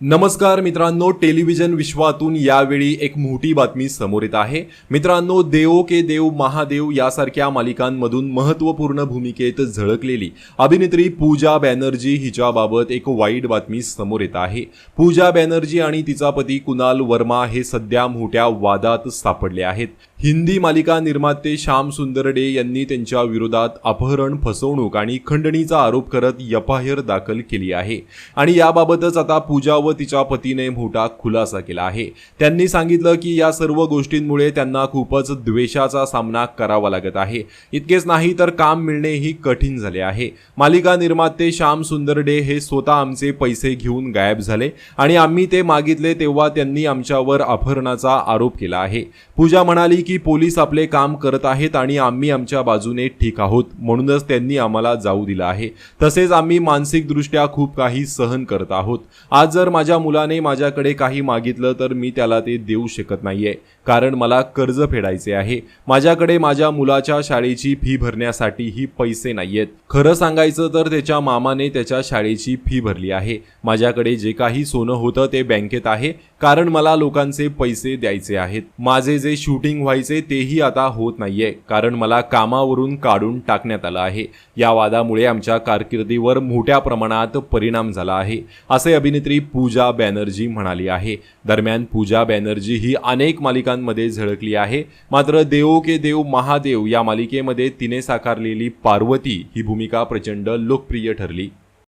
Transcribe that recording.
नमस्कार मित्रांनो टेलिव्हिजन विश्वातून यावेळी एक मोठी बातमी समोर येत आहे. मित्रांनो देवो के देव महादेव यासारख्या मालिकांमधून महत्त्वपूर्ण भूमिकेत झळकलेली अभिनेत्री पूजा बॅनर्जी हिच्याबाबत एक वाईट बातमी समोर येत आहे. पूजा बॅनर्जी आणि तिचा पती कुणाल वर्मा हे सध्या मोठ्या वादात सापडले आहेत. हिंदी मालिका निर्माते श्याम सुंदर डे यांनी त्यांच्या विरोधात अपहरण फसवणूक आणि खंडणीचा आरोप करत एफआयआर दाखल केली आहे. आणि याबाबतच आता पूजा व तिच्या पतीने मोठा खुलासा केला आहे. त्यांनी सांगितलं की या सर्व गोष्टींमुळे त्यांना खूपच द्वेषाचा सामना करावा लागत आहे. इतकेच नाही तर काम मिळणेही कठीण झाले आहे. मालिका निर्माते श्याम सुंदर डे हे स्वतः आमचे पैसे घेऊन गायब झाले आणि आम्ही ते मागितले तेव्हा त्यांनी आमच्यावर अपहरणाचा आरोप केला आहे. पूजा म्हणाली की पोलीस आपले काम करत आहेत आणि आम्ही आमच्या बाजूने ठीक आहोत. म्हणूनच त्यांनी आम्हाला जाऊ दिलं आहे. तसेच आम्ही मानसिकदृष्ट्या खूप काही सहन करत आहोत. आज जर माझ्या मुलाने माझ्याकडे काही मागितलं तर मी त्याला ते देऊ शकत नाहीये. कारण मला कर्ज फेडायचे आहे. माझ्याकडे माझ्या मुलाच्या शाळेची फी भरण्यासाठीही पैसे नाहीयेत. खरं सांगायचं तर त्याच्या मामाने त्याच्या शाळेची फी भरली आहे. माझ्याकडे जे काही सोनं होतं ते बँकेत आहे. कारण मला लोकांचे पैसे द्यायचे आहेत. माझे जे शूटिंग व्हायचे तेही आता होत नाहीये. कारण मला कामावरून काढून टाकण्यात आलं आहे. या वादामुळे आमच्या कारकिर्दीवर मोठ्या प्रमाणात परिणाम झाला आहे. असे अभिनेत्री पूजा बॅनर्जी म्हणाली आहे. दरम्यान पूजा बॅनर्जी ही अनेक मालिकांमध्ये झळकली आहे. मात्र देवो के देव महादेव या मालिकेमध्ये तिने साकारलेली पार्वती ही भूमिका प्रचंड लोकप्रिय ठरली.